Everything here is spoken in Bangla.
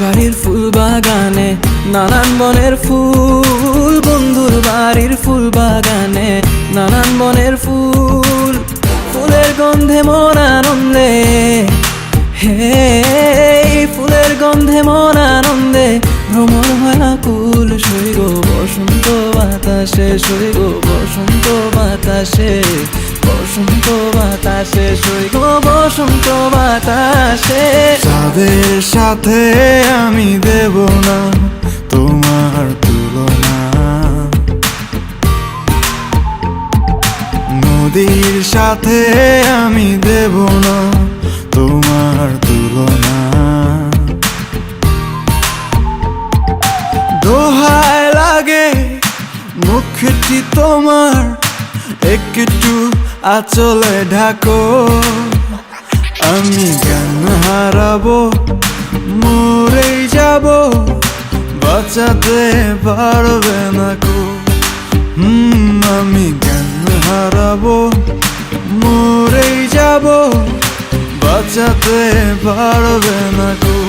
বাড়ির ফুল বাগানে, নানান বনের ফুল, বন্ধুর বাড়ির ফুল বাগানে, নানান বনের ফুল, ফুলের গন্ধে মন আনন্দে। হে, ফুলের গন্ধে মন আনন্দে, ভ্রমণ হয় কুল সৈগ বসন্ত বাতাসে সৈগ বসন্ত বাতাসে। বসন্ত বাতাসে সৈগ বসন্ত বাতাসে। তাদের সাথে আমি দেব না, তোমার তুলনা। নদীর সাথে আমি দেব না, তোমার তুলনা। দোহায় লাগে, মুখটি তোমার, একটু আচলে ঢাকো, আমি গান হারাবো, মরেই যাব, বাঁচাতে পারবে না কো। হুম, আমি গান হারাবো, মরেই যাব, বাঁচাতে পারবে না কো।